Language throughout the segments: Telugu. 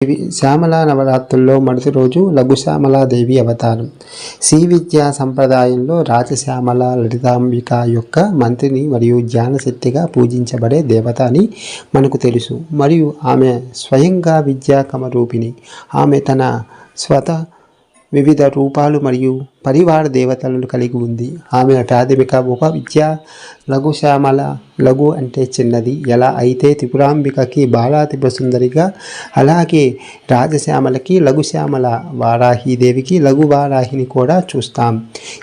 దేవి శ్యామల నవరాత్రుల్లో మొదటి రోజు లఘు శ్యామలాదేవి అవతారం. శ్రీ విద్యా సంప్రదాయంలో రాజశ్యామల లలితాంబిక యొక్క మంత్రిని మరియు జ్ఞానశక్తిగా పూజించబడే దేవత అని మనకు తెలుసు. మరియు ఆమె స్వయంగా విద్యాకమ రూపిణి ఆమె తన స్వత వివిధ రూపాలు మరియు పరివార దేవతలను కలిగి ఉంది. ఆమె ప్రాథమిక ఉప విద్య లఘు శ్యామల లఘు అంటే చిన్నది. ఎలా అయితే త్రిపురాంబికకి బాలా త్రిపుర సుందరిగా అలాగే రాజశ్యామలకి లఘు శ్యామల వారాహిదేవికి లఘు వారాహిని కూడా చూస్తాం.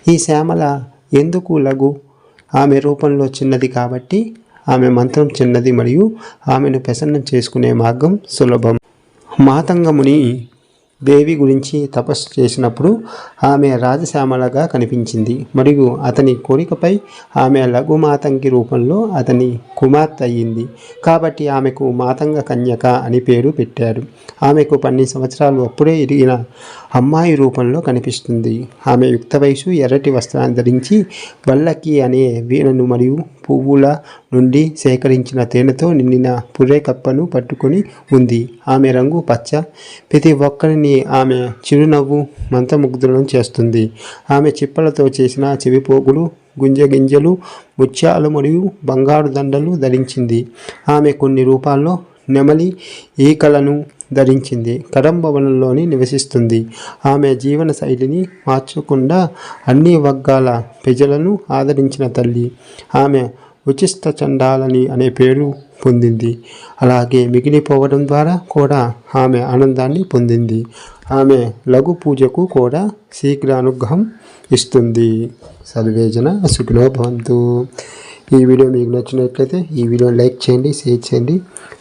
ఈ శ్యామల ఎందుకు లఘు? ఆమె రూపంలో చిన్నది కాబట్టి ఆమె మంత్రం చిన్నది మరియు ఆమెను ప్రసన్నం చేసుకునే మార్గం సులభం. మాతంగముని దేవి గురించి తపస్సు చేసినప్పుడు ఆమె రాజశ్యామలగా కనిపించింది. మరియు అతని కోరికపై ఆమె లఘు మాతంగి రూపంలో అతని కుమార్తె అయ్యింది. కాబట్టి ఆమెకు మాతంగ కన్యక అని పేరు పెట్టారు. ఆమెకు పన్నెండు సంవత్సరాలు అప్పుడే ఎదిగిన అమ్మాయి రూపంలో కనిపిస్తుంది. ఆమె యుక్త వయసు ఎర్రటి వస్త్రాన్ని ధరించి వల్లకి అనే వీణను మరియు పువ్వుల నుండి సేకరించిన తేనెతో నిండిన పురే కప్పను పట్టుకొని ఉంది. ఆమె రంగు పచ్చ. ప్రతి ఒక్కరిని ఆమె చిరునవ్వు మంత్రముగ్ధులను చేస్తుంది. ఆమె చిప్పలతో చేసిన చెవిపోగులు గుంజ గింజలు ముత్యాలు మరియు బంగారు దండలు ధరించింది. ఆమె కొన్ని రూపాల్లో నెమలి ఈకలను ధరించింది. కడంభవనంలోని నివసిస్తుంది. ఆమె జీవన శైలిని మార్చకుండా అన్ని వర్గాల ప్రజలను ఆదరించిన తల్లి. ఆమె ఉచిత చండాలని అనే పేరు పొందింది. అలాగే మిగిలిపోవడం ద్వారా కూడా ఆమె ఆనందాన్ని పొందింది. ఆమె లఘు పూజకు కూడా శీఘ్ర అనుగ్రహం ఇస్తుంది. సర్వేజన సుఖినో భవంతు. ఈ వీడియో మీకు నచ్చినట్లయితే ఈ వీడియో లైక్ చేయండి షేర్ చేయండి.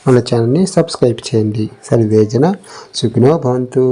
మన ఛానల్ని సబ్స్క్రైబ్ చేయండి. సరివేజన సుఖినో భవంతు.